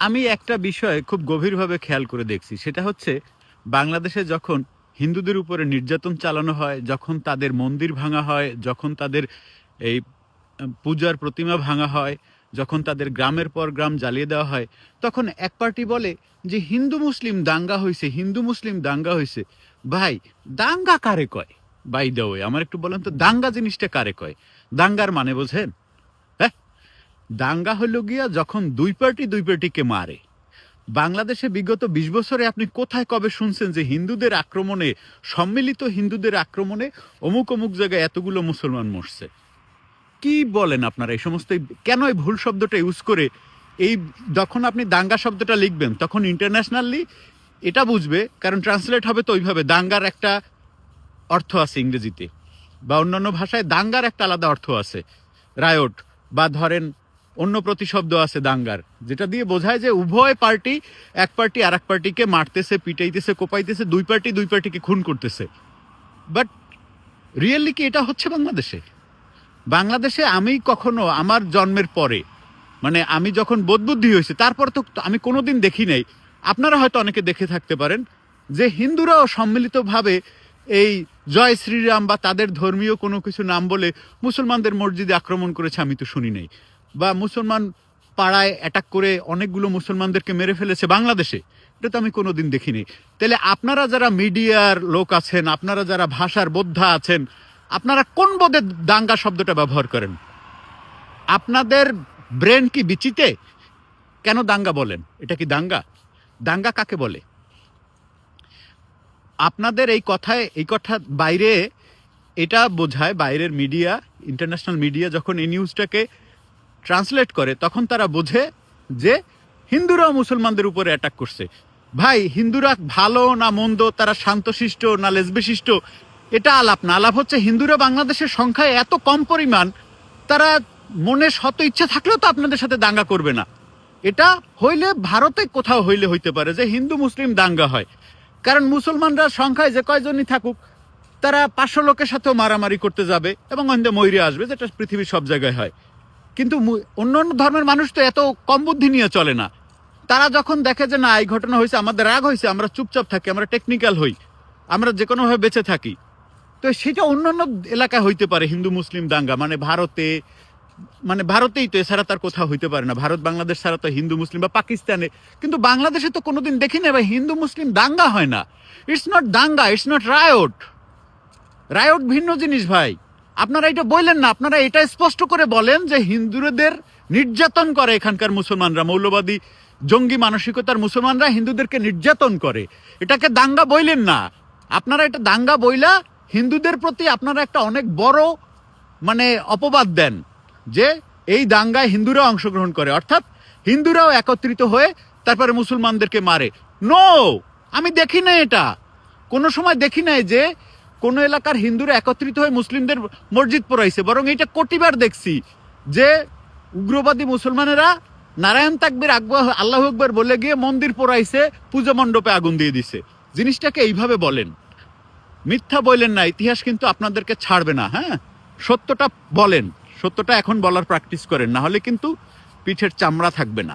আমি একটা বিষয় খুব গভীরভাবে খেয়াল করে দেখছি। সেটা হচ্ছে, বাংলাদেশে যখন হিন্দুদের উপরে নির্যাতন চালানো হয়, যখন তাদের মন্দির ভাঙা হয়, যখন তাদের এই পূজার প্রতিমা ভাঙা হয়, যখন তাদের গ্রামের পর গ্রাম জ্বালিয়ে দেওয়া হয়, তখন এক পার্টি বলে যে, হিন্দু মুসলিম দাঙ্গা হয়েছে হিন্দু মুসলিম দাঙ্গা হয়েছে ভাই, দাঙ্গা কারে কয়? বাই দ্য ওয়ে আমার একটু বলেন তো, দাঙ্গা জিনিসটা কারে কয়? দাঙ্গার মানে বোঝেন? দাঙ্গা হলো গিয়া যখন দুই পার্টি দুই পার্টিকে মারে। বাংলাদেশে বিগত বিশ বছরে আপনি কোথায় কবে শুনছেন যে হিন্দুদের আক্রমণে, সম্মিলিত হিন্দুদের আক্রমণে অমুক অমুক জায়গায় এতগুলো মুসলমান মরছে? কি বলেন আপনারা এই সমস্ত কেন এই ভুল শব্দটা ইউজ করে এই যখন আপনি দাঙ্গা শব্দটা লিখবেন, তখন ইন্টারন্যাশনালি এটা বুঝবে, কারণ ট্রান্সলেট হবে তো ওইভাবে, দাঙ্গার একটা অর্থ আছে ইংরেজিতে। বা অন্যান্য ভাষায় দাঙ্গার একটা আলাদা অর্থ আছে। রায়ট, বা ধরেন অন্য প্রতিশব্দ আছে দাঙ্গার, যেটা দিয়ে বোঝায় যে উভয় পার্টি এক পার্টি আর এক পার্টিকে মারতেছে, পিটাইতেছে, কোপাইতেছে, দুই পার্টি দুই পার্টিকে খুন করতেছে। বাট রিয়েলি কি এটা হচ্ছে বাংলাদেশে? বাংলাদেশে আমি কখনো আমার জন্মের পরে মানে আমি যখন বোধবুদ্ধি হয়েছে, তারপর তো আমি কোনো দিন দেখি নাই। আপনারা হয়তো অনেকে দেখে থাকতে পারেন যে হিন্দুরাও সম্মিলিতভাবে এই জয় শ্রীরাম বা তাদের ধর্মীয় কোনো কিছু নাম বলে মুসলমানদের মসজিদে আক্রমণ করেছে আমি তো শুনি নাই। বা মুসলমান পাড়ায় অ্যাটাক করে অনেকগুলো মুসলমানদেরকে মেরে ফেলেছে বাংলাদেশে, এটা তো আমি কোনোদিন দেখিনি। তাহলে আপনারা যারা মিডিয়ার লোক আছেন, আপনারা যারা ভাষার বোদ্ধা আছেন, আপনারা কোন বোধে দাঙ্গা শব্দটা ব্যবহার করেন? আপনাদের ব্রেন কি বিচিতে? কেন দাঙ্গা বলেন? এটা কি দাঙ্গা? দাঙ্গা কাকে বলে? আপনাদের এই কথায়, এই কথা বাইরে, এটা বোঝায় বাইরের মিডিয়া ইন্টারন্যাশনাল মিডিয়া যখন এই নিউজটাকে ট্রান্সলেট করে, তখন তারা বোঝে যে হিন্দুরাও মুসলমানদের উপরে অ্যাটাক করছে। ভাই, হিন্দুরা ভালো না মন্দ, তারা শান্তশিষ্ট না লেসবিশিষ্ট এটা আলাপ না। আলাপ হচ্ছে হিন্দুরা বাংলাদেশের সংখ্যায় এত কম পরিমাণ, তারা মনে শত ইচ্ছা থাকলেও তো আপনাদের সাথে দাঙ্গা করবে না। এটা হইলে ভারতে কোথাও হইলে হইতে পারে যে হিন্দু মুসলিম দাঙ্গা হয়। কারণ মুসলমানরা সংখ্যায় যে কয়জনই থাকুক, তারা পাঁচশো লোকের সাথেও মারামারি করতে যাবে এবং অন্ধে ময়ূরে আসবে, যেটা পৃথিবীর সব জায়গায় হয়। কিন্তু অন্য অন্য ধর্মের মানুষ তো এত কম বুদ্ধি নিয়ে চলে না। তারা যখন দেখে যে না, এই ঘটনা হয়েছে, আমাদের রাগ হয়েছে, আমরা চুপচাপ থাকি, আমরা টেকনিক্যাল হই, আমরা যে কোনোভাবে বেঁচে থাকি। তো সেটা অন্যান্য এলাকায় হইতে পারে, হিন্দু, মুসলিম, দাঙ্গা মানে ভারতে মানে ভারতেই তো, এছাড়া তার কোথাও হইতে পারে না। ভারত, বাংলাদেশ ছাড়া তো হিন্দু, মুসলিম বা পাকিস্তানে, কিন্তু বাংলাদেশে তো কোনোদিন দেখি না ভাই, হিন্দু, মুসলিম, দাঙ্গা হয় না। ইটস নট দাঙ্গা ইটস নট রায়ট রায়ট ভিন্ন জিনিস ভাই। আপনারা এটা বললেন না, আপনারা এটা স্পষ্ট করে বলেন যে হিন্দুদের নির্যাতন করে এখানকার মুসলমানরা, মৌলবাদী, জঙ্গি মানসিকতার মুসলমানরা হিন্দুদেরকে নির্যাতন করে। এটাকে দাঙ্গা বইলেন না। আপনারা এটা দাঙ্গা বইলা হিন্দুদের প্রতি আপনারা একটা অনেক বড় মানে অপবাদ দেন যে এই দাঙ্গায় হিন্দুরা অংশগ্রহণ করে। অর্থাৎ হিন্দুরাও একত্রিত হয়ে তারপরে মুসলমানদেরকে মারে। নো আমি দেখি না এটা। কোনো সময় দেখি নাই যে কোন এলাকার হিন্দুরা একত্রিত হয়ে মুসলিমদের মসজিদ পড়াইছে বরং এটা কোটিবার দেখছি যে উগ্রবাদী মুসলমানেরা নারায়ণ তাকবির আকবর, আল্লাহ আকবর বলে গিয়ে মন্দির পোড়াইছে পুজো মণ্ডপে আগুন দিয়ে দিছে। জিনিসটাকে এইভাবে বলেন। মিথ্যা বললেন না, ইতিহাস কিন্তু আপনাদেরকে ছাড়বে না হ্যাঁ? সত্যটা বলেন, সত্যটা এখন বলার প্র্যাকটিস করেন, না হলে কিন্তু পিঠের চামড়া থাকবে না।